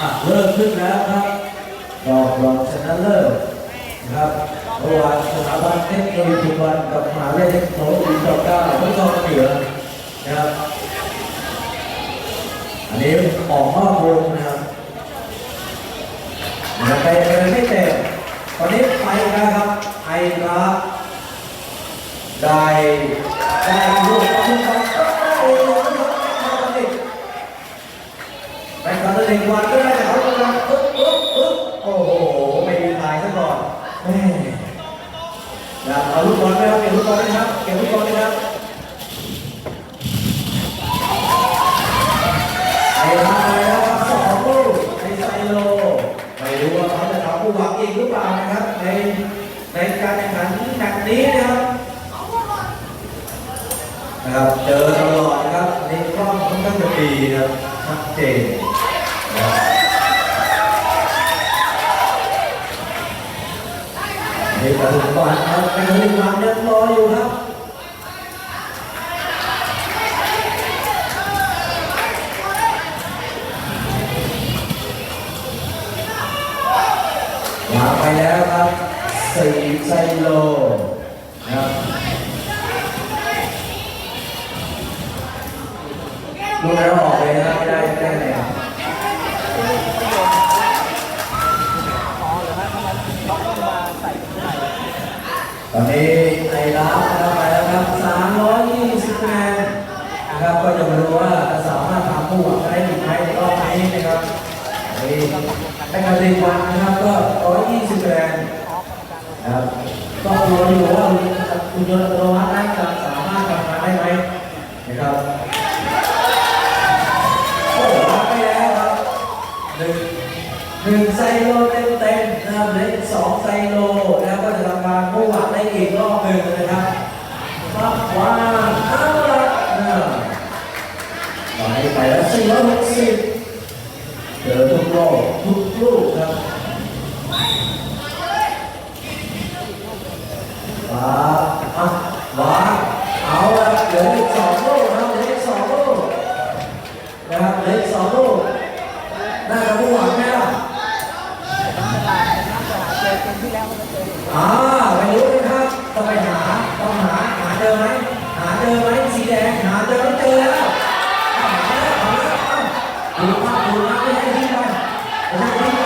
อะเริ่มขึ้นแล้วครับรอบรองชนะเลิศนะครับระหว่างสถาบันเทคโนโลยีสุวรรณกับมหาวิทยาลัยเทคโนโลยีจอมเกล้าพระนครเหนือนะครับ อันนี้ออกนอกวงนะครับยังไปเดินไม่เต็มตอนนี้ไปแล้วครับไอรับได้ได้ลูกขึ้นครับ เลยหนึ่งวันก็ได้แต่เขากำลังปึ๊บปึ๊บปึ๊บโอ้โห ไม่มีทายซะก่อนแม่อยากเอาลูกบอลไหมครับเก็บลูกบอลไหมครับเก็บลูกบอลไหมครับไอ้ทำไปแล้วครับสองลูกไอ้ไซโลไม่รู้ว่าเขาจะทำผู้หวังอีกหรือเปล่านะครับ ในในการแข่งขันแข่งนี้นะครับนะครับเจอตลอดนะครับในกล้องค่อนข้างจะดีนะครับชัดเจน นะครับนี่กระสุนบอลครับเป็นกระสุนยังรออยู่ครับวางไปแล้วครับสี่ไซโลนะครับลูกแล้วออกเลยนะครับ อนนี้ไอ้รับนะครับไปแล้วครับ320คะแนนนะครับก็จะมาดูว่าจะสามารถทำผู้หวังได้หรือไม่ในรอบนี้นะครับไอ้แม่การเรียนวันนะครับก็120คะแนนนะครับก็รออยู่ว่าคุณยนต์โนมัตินั้จะสามารถทำงานได้ไหมนะครับโอ้โหรับไปแล้วครับหนึ่ง หนึ่งไซโลเต็มเต็มๆนะครับเหลืออีกสองไซโลแล้วก็จะทำการผู้หวังได้อีกรอบหนึ่งนะครับมาว้างเอาละนะตอนนี้ไปแล้วสี่ร้อยหกสิบเจอทุกโลกทุกลูกครับว้าอะว้าเอาละเหลืออีกสองลูกนะครับเหลืออีกสองลูกนะครับเหลืออีกสองลูก อ่าไปรู้เลยครับต้องไปหาต้องหาหาเจอไหมหาเจอไหมสีแดงหาเจอไม่เจอแล้วหาแล้วหาแล้วเอ้าดูภาพดูภาพไม่ให้ที่งไปไม่ให้ที่งไป